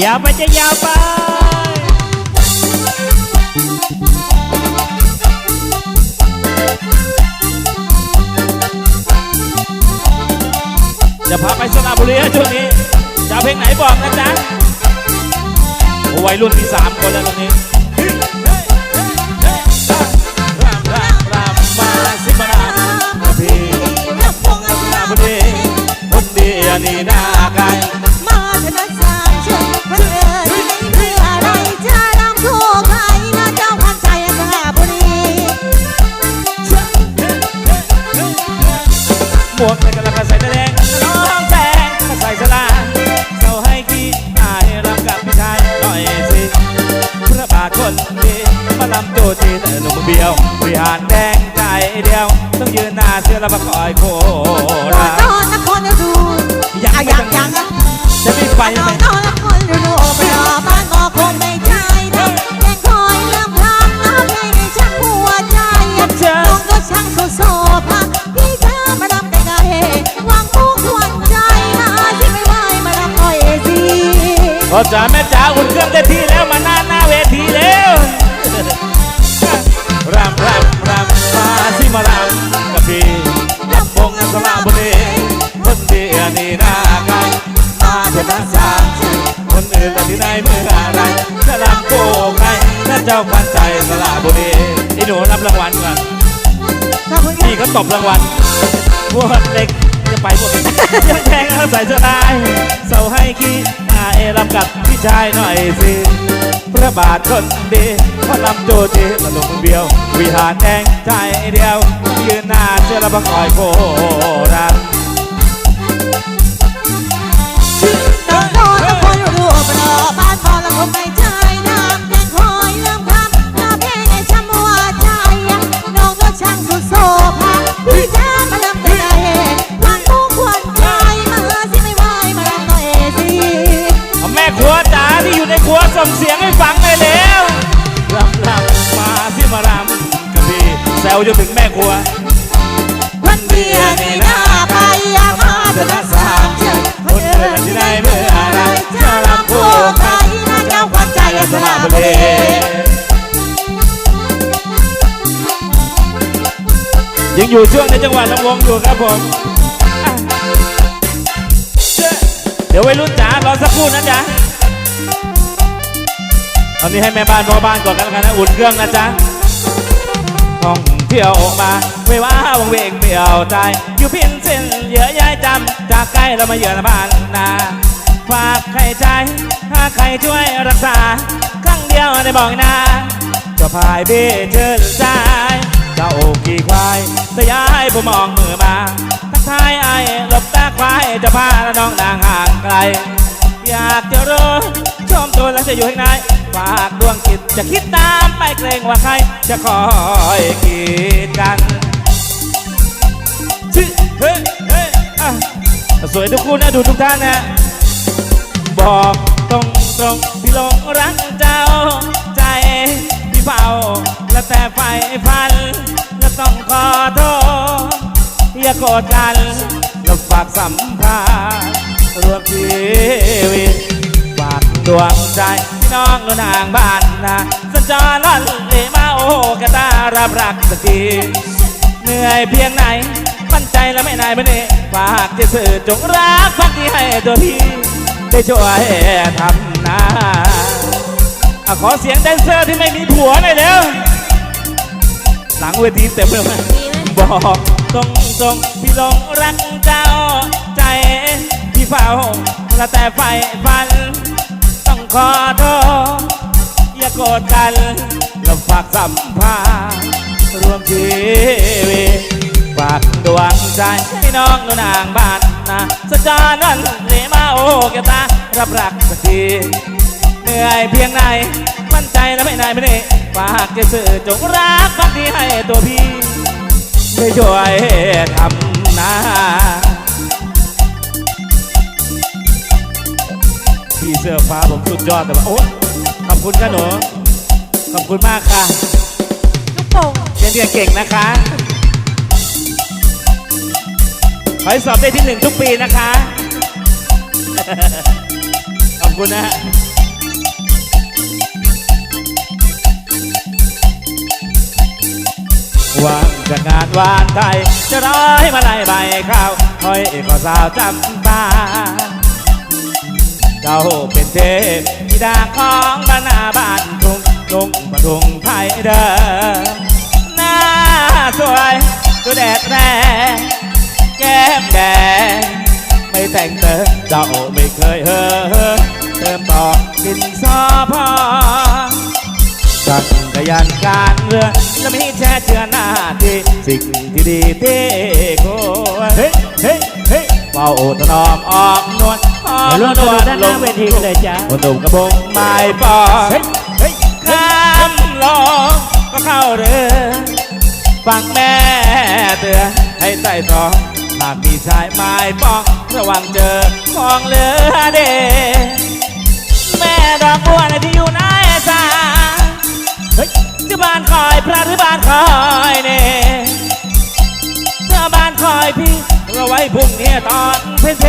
อย่าไปจะอย่าไปจะพาไปสระบุรีช่วงนี้จะเอาเพลงไหนบอกนะจ๊ะโอ้วัยรุ่นที่สามคนแล้วตรงนี้ หมวกในกระลาใส่แดงน้องแดงใส่สลาเสาให้กี่อายรับกับพี่ชายหน่อยสิพระบาทคนดีมาลำโจจีแต่หนุ่มเบียวบริหารแดงใจเดียว ต้องยืนหน้าเสื้อแล้วมาคอยโคราชนอนนครดูยังอะไม่ยังต้องยังอะจะมีไฟไหม พ่อจ๋าแม่จ๋าอุ่นเครื่องได้ที่แล้วมาหน้าหน้าเวทีแล้วรำรำรำมาสิมารำกับพี่ลำพงสระบุรีคนดีอันนี้น่าไกลมาเถอะนะสามชื่อคนอื่นแต่ที่ไหนเมื่อไรจะรำโกใครถ้าเจ้าพันใจสระบุรีไอ้หนูรับรางวัลก่อนนี่เขาตบรางวัลพวกเด็ก จะไปหมดยังแทงเอาใส่เสื้อลายเสาให้ขี้อาเอลำกับพี่ชายหน่อยสิพระบาทคนดีพระลำโจจีตลงเบียว วิหารแดงใจเดียว ยืนหน้าเชื่อระบังคอยโคราช ครัวส่งเสียงให้ฟังหน่อยเร็วรำรำมาที่มารำกับพี่แซวจนถึงแม่ครัววันเดียวนี่น่าไปอยากมาเถอะนะสามเชิญคนอื่นที่ไหนเมื่อไรจะรำคู่ใครนะเจ้าขวัญใจสระบุรียังอยู่ช่วงในจังหวัดลำวงอยู่ครับผมอะเจ้เดี๋ยววัยรุ่นจ๋ารอสักครู่นะจ๊ะ ตอนนี้ให้แม่บ้านพ่อบ้านก่อนกันแล้วกันนะอุ่นเครื่องนะจ๊ะท่องเที่ยวออกมาไม่ว่าวงเวงเปลี่ยวใจ อยู่พินเส้นเยื่อย้ายจำจากใกล้เรามาเยือนบ้านนาฝากใครใจถ้าใครช่วยรักษาครั้งเดียวได้บอกนะจะพายเบ้เชิญใจเจ้ากี่ควายสยายผมมองมือมาทักทายไอ้หลบตาควายจะพาละน้องนางห่างไกล อยากจะรู้ ชมตัวแล้วจะอยู่ข้างในฝากดวงจิตจะคิดตามไปเกรงว่าใคร จะคอยกีดกันชื่อเฮ้เฮ้อะสวยทุกคู่นะดูทุกท่านนะบอกตรงตรงพี่ลงรักเจ้า ใจพี่เฝ้าและแต่ไฟพันและต้องขอโทษอย่าโกรธกันแล้วฝากสัมพันธ์รวมชีวิต ดวงใจพี่น้องนนางบ้านนาสัญจรวันเลมาโอกะตารับรักสักทีเหนื่อยเพียงไหนมั่นใจและไม่นายไม่เน่ฝากจะสื่อจงรักพักที่ให้ตัวพี่ ได้ช่วยทำนาอะขอเสียงแดนเซอร์ที่ไม่มีผัวหน่อยเร็วหลังเวทีเต็มเลยบอกตรงตรงพี่หลงรักเจ้าใจ พี่เฝ้าและแต่ไฟฟัน ขอโทษอย่าโกรธกันแล้วฝากสัมพันธ์รวมชีวิตฝากดวงใจพี่น้องนุนางบ้านนะสจานันเลมาโอแกตารับรักสักทีเหนื่อยเพียงไหนมั่นใจและไม่นายไม่ได้ฝากจะสื่อจงรักพักดีให้ตัวพี่ได้ช่วยทำนา พี่เสื้อฟ้าผมสุดยอดแต่ว่าโอ้ขอบคุณค่ะหนูขอบคุณมากค่ะลูกโป่งเรียนเรียนเก่งนะคะขอให้สอบได้ที่หนึ่งทุกปีนะคะ ขอบคุณนะฮะวางจากงานวานไทย จะร้อยมาไล่ใบข้าวคอยก็สาวจำตา เจ้าเป็นเทพธิดาของบ้านนาบ้านทุ่งทุ่งปทุงไทยเดิมหน้าสวยตัวแดดแรงแก้มแดงไม่แต่งเติมเจ้าไม่เคยเฮอเติมต่อกินซอพอจักรยานการเรือจะมีแช่เชื่อหน้าที่สิ่งที่ดีที่ควรเฮ้เฮ้เฮ้เป่าถนอมออกนวล ออกเดี๋ยวร่วมกันดูด้านหน้าเวทีกันเลยจ้าคนหนุ่มกระบงไม้ปอเฮ้ยเฮ้ยข้ามลงก็เข้าเรือฟังแม่เตือนให้ใส่ตองหากมีชายไม้ปองระวังเจอมองเรือเดแม่ดอกบัวในที่อยู่ไหนสาเฮ้ยที่บ้านคอยพระหรือบ้านคอยเน่เธอบ้านคอยพี่เราไว้พุ่งนี้ตอนเพลเ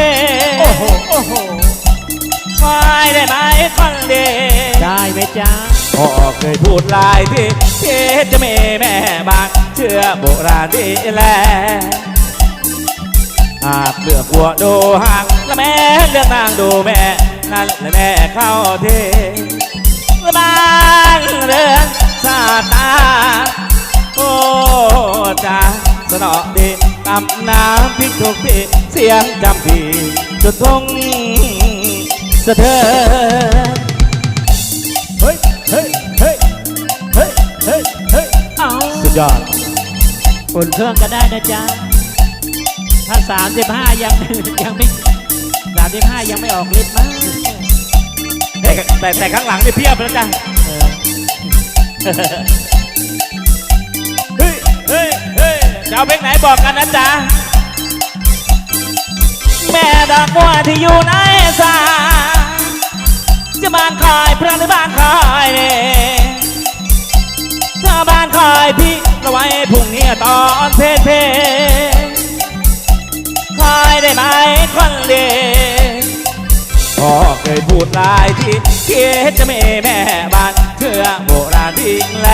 จ้าพ่อเคยพูดหลายที่ที่จะมีแม่บางเชื่อโบราณดีแลหากเลือกหัวดูห่างและแม่เลือกนางดูแม่ นั่นและแม่เข้าที่บ้านเรือนสาตาโอ้จ้าสนอดีตำน้ำพิกทุกทีเสียงจำพีจนทงสะเทือน เฮ้ยเฮ้ยเฮ้ยเอาสุดยอดอุ่นเครื่องก็ได้นะจ๊ะ ถ้าสามสิบห้ายัง ยังไม่สามสิบห้ายังไม่ออกฤทธิ์มั้งแต่แต่แต่ข้างหลังนี่เพียบแล้วจ้ะเออเฮ้ยเฮ้ยเฮ้ยจะเอาเพลงไหนบอกกันนะจ๊ะ แม่ดอกบัวที่อยู่ในสาจะบ้านคอยพระหรือบ้านคอยเนี่ยถ้า บ้านคอยพี่ราไว้พรุ่งนี้ตอนเพลเพลคอยได้ไหมคนเดียวพ่อเคยพูดหลายที่คิดจะมีแม่บ้านเชื่อโบราณทิ้งแล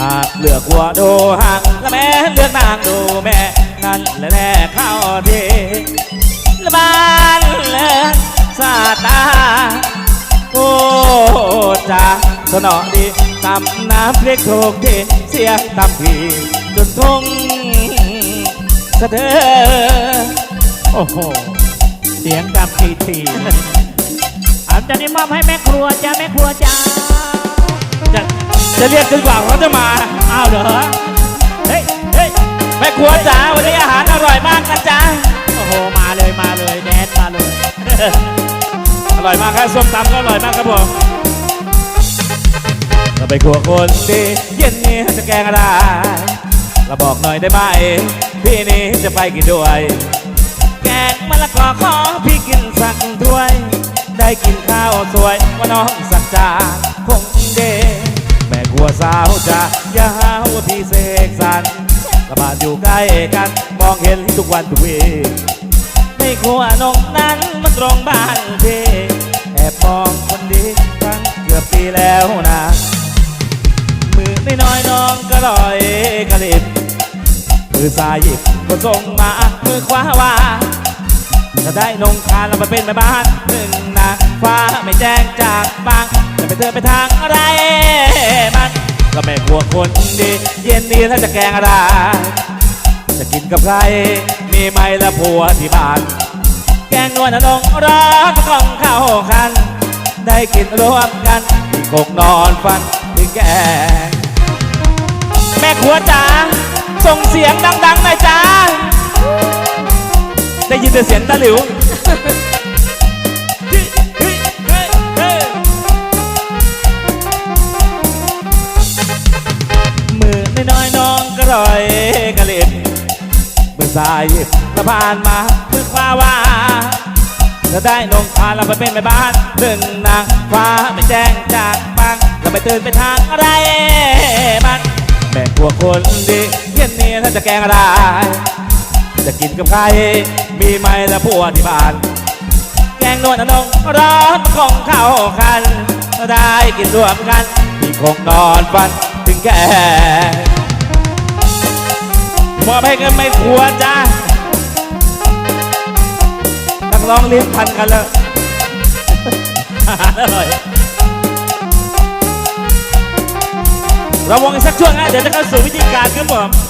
หากเลือกหัวดูห่างและแม่เลือกนางดูแม่นั่นและแน่เข้าทีและบ้านเลือกสาตาโอ้จ้าสนอดี ตำน้ำพริกถูกที่เสียงตำพีจนทุ่งสะเทือนโอ้โห เสียงดังทีทีอันจะนี้มอบให้แม่ครัวจ้าแม่ครัวจ้าจะจะเรียกจนกว่าเขาจะมาอ้าวเหรอเฮ้ยเฮ้ยแม่ครัวจ๋าวันนี้อาหารอร่อยมากนะจ๊ะโอ้โหมาเลยมาเลยแดนมาเลย อร่อยมากครับส้มตำก็อร่อยมากครับผม เราไปครัวคนดีเย็นนี้จะแกงอะไรเราบอกหน่อยได้ไหม พี่นี้จะไปกินด้วย แกงมะละกอขอพี่กินสักถ้วย ได้กินข้าวสวยว่าน้องสักจานคงเดแม่ครัวสาวจ้าอย่าหาว่าพี่เสกสรรระบาดอยู่ใกล้กันมองเห็นทุกวันทุกวีในครัวนงนั้นมันตรงบ้านพี่แอบมองคนดีตั้งเกือบปีแล้วนะ มือไม่น้อยน้องก็ลอยกระลิบมือซ้ายหยิบก็ส่งมามือขวาว่าจะได้นงคานเราไปเป็นแม่บ้านหนึ่งนะฟ้าไม่แจ้งจากบางจะไปเธอไปทางอะไรมันก็ไม่กลัวคนดี เย็นนี้ถ้าจะแกงอะไรจะกินกับใคร มีไหมละผัวที่บ้าน แกงนวลนงร้อนกล่องเข้าคัน ได้กินร่วมกันที่กกนอนฟันที่แกง แม่ครัวจ๋าส่งเสียงดังๆหน่อยจ้า ได้ยินแต่เสียงตะหลิวมือน้อยน้องก็ลอยกระเล็ดเมื่อซ้ายสะพานมามือขวาว่าจะได้นงพาเราไปเป็นแม่บ้านหนึ่งนางฟ้าไม่แจ้งจากบางเราไปตื่นไปทางอะไรมัน แม่กลัวคนดีเย็นนี้ถ้าจะแกงอะไร จะกินกับใคร มีไหมละผัวที่บ้าน แกงนวลอนงร้อนคงเข้าคันได้กินรวมกันพี่คงนอนฝันถึงแก่มอบให้กันไม่ควรจ้านักร้องเลี้ยงพันกันแล้วอาหารอร่อย ระวังสักช่วงนะเดี๋ยวจะเข้าสู่วิธีการครับผม